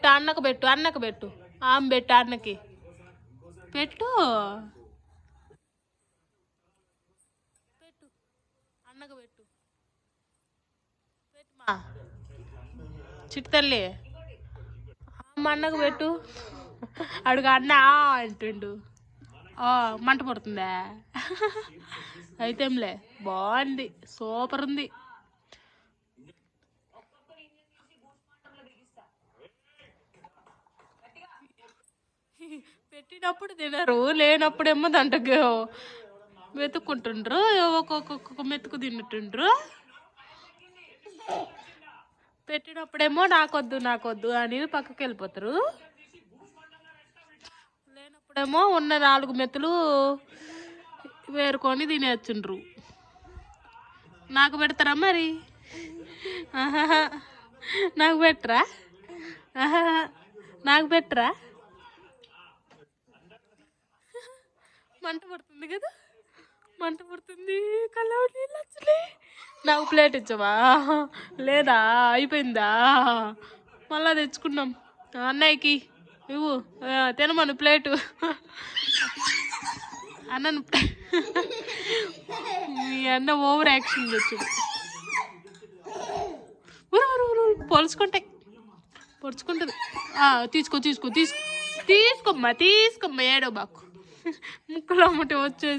పెట్టు అన్నకు పెట్టు అన్నకు పెట్టు. ఆమె పెట్టు అన్నకి. పెట్టు. పెట్టు. అన్నకు పెట్టు. పెట్టుమా చిట్టు తల్లి. అమ్మ అన్నకు పెట్టు. అడుగు అన్న అంటుండు. ఆ, మంట పడుతుందా? అయితేంలే బాగుంది. సూపర్ ఉంది. పెట్టినప్పుడు తినరు లేనప్పుడేమో దాంట్లో వెతుక్కుంటుండ్రు ఒక్కొక్క మెతుకు తింటుండ్రు. పెట్టినప్పుడేమో నాకొద్దు నాకొద్దు అని పక్కకి వెళ్ళిపోతారు లేనప్పుడేమో ఉన్న నాలుగు మెతులు వేరుకొని తినేస్తుండ్రు. నాకు పెడతారా మరి? నాకు పెట్టరా? నాకు పెట్టరా? మంట పడుతుంది కదా? మంట పడుతుంది. కళ్ళ నీళ్ళు నాకు ప్లేట్ ఇచ్చావా? లేదా? అయిపోయిందా? మళ్ళా తెచ్చుకున్నాం. అన్నయ్యకి ఇవ్వు. తినమను ప్లేటు. అన్నను మీ అన్న ఓవర్ యాక్షన్ తెచ్చు పొలుచుకుంటాయి పొడుచుకుంటుంది తీసుకో తీసుకో తీసుకో. తీసుకోమ్మా తీసుకోమ్మా ఏడో బాకు ముక్కలో అమ్మటి వచ్చేసి